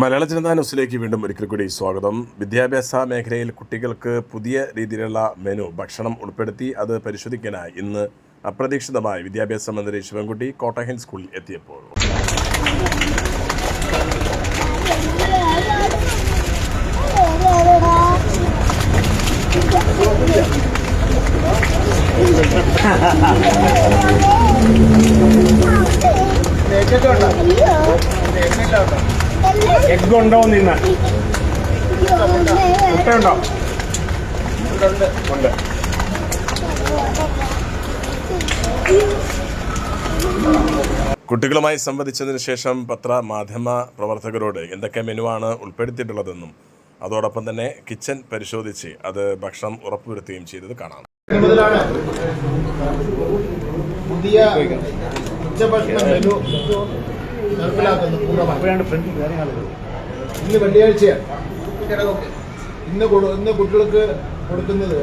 മലയാള ജനതാ ന്യൂസിലേക്ക് വീണ്ടും ഒരിക്കൽ കൂടി സ്വാഗതം. വിദ്യാഭ്യാസ മേഖലയിൽ കുട്ടികൾക്ക് പുതിയ രീതിയിലുള്ള മെനു ഭക്ഷണം ഉൾപ്പെടുത്തി അത് പരിശോധിക്കാനായി ഇന്ന് അപ്രതീക്ഷിതമായി വിദ്യാഭ്യാസ മന്ത്രി ശിവൻകുട്ടി കോട്ടഹൻ സ്കൂളിൽ എത്തിയപ്പോൾ. എഗ് ഉണ്ടോ നിന്ന് മുട്ടയുണ്ടോ? ഉണ്ട് കുട്ടികളുമായി സംവദിച്ചതിന് ശേഷം പത്ര മാധ്യമ പ്രവർത്തകരോട് എന്തൊക്കെ മെനുവാണ് ഉൾപ്പെടുത്തിയിട്ടുള്ളതെന്നും അതോടൊപ്പം തന്നെ കിച്ചൺ പരിശോധിച്ച് അത് ഭക്ഷണം ഉറപ്പുവരുത്തുകയും ചെയ്തത് കാണാം. പുതിയ ഉച്ചഭക്ഷണ മെനു. നടപ്പിലാക്കുന്നത് പൂർണമായി. ഇന്ന് വെള്ളിയാഴ്ചയാണ്. ഇന്ന് ഇന്ന് കുട്ടികൾക്ക് കൊടുക്കുന്നത്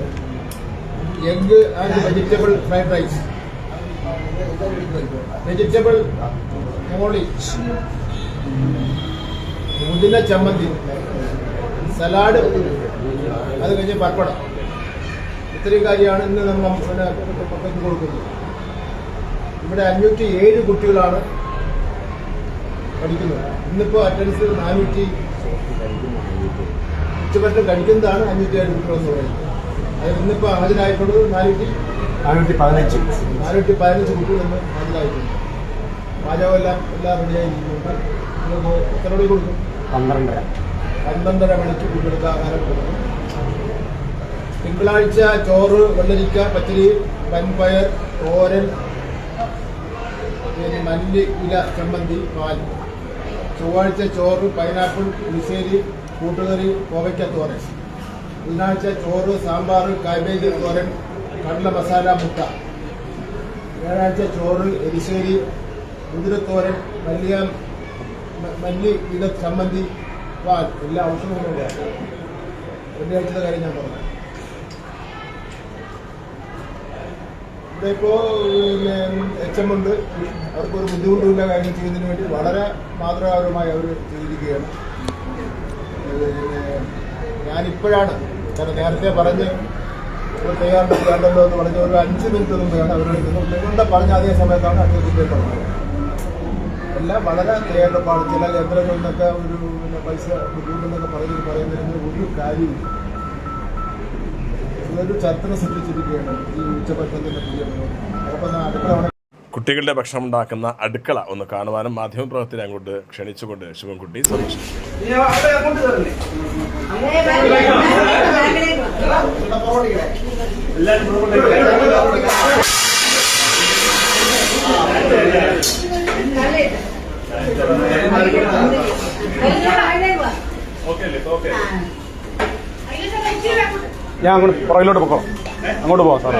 egg and vegetable fried rice vegetable molee മുതിന ചമ്മന്തി. സലാഡ്. അത് കഴിഞ്ഞ് പപ്പടം ഇത്രയും കാര്യമാണ് ഇന്ന് നമ്മൾ കൊടുക്കുന്നത്. ഇവിടെ അഞ്ഞൂറ്റി ഏഴ് കുട്ടികളാണ് പഠിക്കുന്നത് ഇന്നിപ്പോ അറ്റൻഡൻസ് നാനൂറ്റി ഉച്ചഭക്ഷണം കഴിക്കുന്നതാണ് അഞ്ഞൂറ്റി അഞ്ഞൂറ് കുട്ടികളെന്ന് പറയുന്നത്. അത് ഇന്നിപ്പോ ഹാജരായിട്ടുള്ളത് നാനൂറ്റി നാനൂറ്റി പതിനഞ്ച്. നാനൂറ്റി പതിനഞ്ച് കുട്ടികൾ ഇന്ന് ഹാജരായിട്ടുണ്ട്. പാചകം എല്ലാം എല്ലാം റെഡിയായിരിക്കുന്നുണ്ട് എത്ര മണി കൊടുക്കും? പന്ത്രണ്ടര. പന്ത്രണ്ടര മണിക്ക് കുട്ടികൾക്ക് ആഹാരം കൊടുക്കും. തിങ്കളാഴ്ച ചോറ് വെള്ളരിക്ക പച്ചരി വൻപയർ തോരൻ പിന്നെ മല്ലി ഇല ചമ്മന്തി പാൽ. ചൊവ്വാഴ്ച ചോറ് പൈനാപ്പിൾ പുളിശ്ശേരി കൂട്ടുകറി കോവയ്ക്ക തോരൻ. ബുധനാഴ്ച ചോറ് സാമ്പാർ കാബേജ് തോരൻ കടല മസാല മുട്ട. വ്യാഴാഴ്ച ചോറ് എരിശ്ശേരി കുതിരത്തോരൻ മല്ലിയ മല്ലി ഇല ചമ്മന്തി പാൽ. എല്ലാ ഔഷധങ്ങളും വെള്ളിയാഴ്ചത്തെ കാര്യം ഞാൻ പറഞ്ഞു. ഇപ്പോൾ പിന്നെ എച്ച് എം ഉണ്ട് അവർക്ക് ഒരു ബുദ്ധിമുട്ടുമില്ല കാര്യം ചെയ്യുന്നതിന് വേണ്ടി വളരെ മാതൃകാപരമായി അവർ ചെയ്തിരിക്കുകയാണ്. ഞാനിപ്പോഴാണ് കാരണം നേരത്തെ പറഞ്ഞ് തയ്യാറെടുപ്പ് വേണ്ടല്ലോ എന്ന് പറഞ്ഞ ഒരു അഞ്ച് മിനിറ്റ് മുമ്പാണ് അവരുടെ നിങ്ങളുടെ പറഞ്ഞ അതേ സമയത്താണ് അഡ്വക്കേറ്റ് പറഞ്ഞത് എല്ലാം വളരെ തയ്യാറെടുപ്പാണ്. ചില കേന്ദ്രങ്ങളിൽ നിന്നൊക്കെ ഒരു പിന്നെ പൈസ ബുദ്ധിമുട്ടെന്നൊക്കെ പറഞ്ഞ് പറയുന്നതിന് ഒരു കാര്യമില്ല സൃഷ്ടിച്ചിരിക്കുകയാണ് ഈ ഉച്ചഭക്ഷണത്തിന്റെ പുതിയ അടുക്കള കുട്ടികളുടെ ഭക്ഷണം ഉണ്ടാക്കുന്ന അടുക്കള ഒന്ന് കാണുവാനും മാധ്യമപ്രവർത്തകരെ അങ്ങോട്ട് ക്ഷണിച്ചുകൊണ്ട് ശിവൻകുട്ടി സന്ദർശിച്ചു ഞാൻ അങ്ങോട്ട് പുറകിലോട്ട് പൊക്കോ അങ്ങോട്ട് പോവാം സാറേ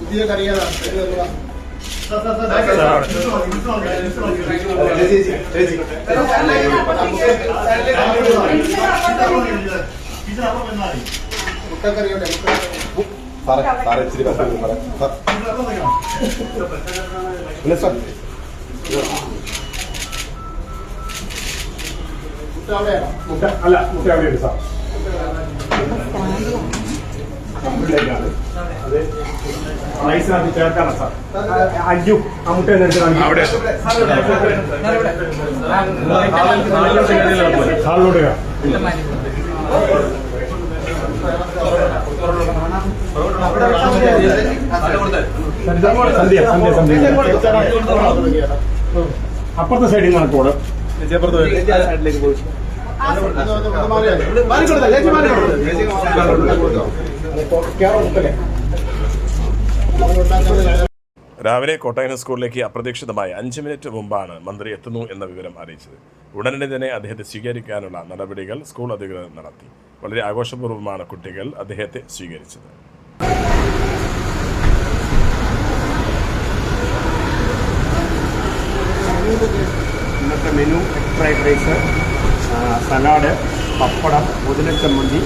പുതിയ കറികളാണ് സാറേ സാറേ ഇച്ചിരി ഇല്ല സാർ മുട്ട അല്ല മുട്ട അവിടെയുണ്ട് സാർ റൈസിനകത്ത് ചേർക്കാനാ സാർ അയ്യോ ആ മുട്ട എന്നെടുത്ത് അവിടെ അപ്പുറത്തെ സൈഡിൽ നിന്നാണ് പോണം രാവിലെ കോട്ടയം സ്കൂളിലേക്ക് അപ്രതീക്ഷിതമായി അഞ്ച് മിനിറ്റ് മുമ്പാണ് മന്ത്രി എത്തുന്നു എന്ന വിവരം അറിയിച്ചത്. ഉടനടി തന്നെ അദ്ദേഹത്തെ സ്വീകരിക്കാനുള്ള നടപടികൾ സ്കൂൾ അധികൃതർ നടത്തി. വളരെ ആഘോഷപൂർവമാണ് കുട്ടികൾ അദ്ദേഹത്തെ സ്വീകരിച്ചത് ഇന്നത്തെ menu egg fried rice salad papadam മുതിര ചമ്മന്തി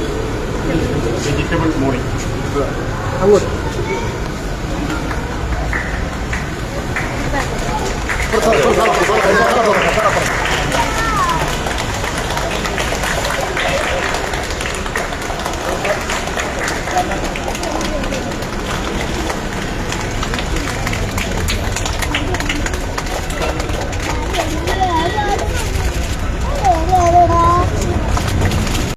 വെജിറ്റബിൾ മോളി അങ്ങോട്ട് സാർ, സാർ, സാർ.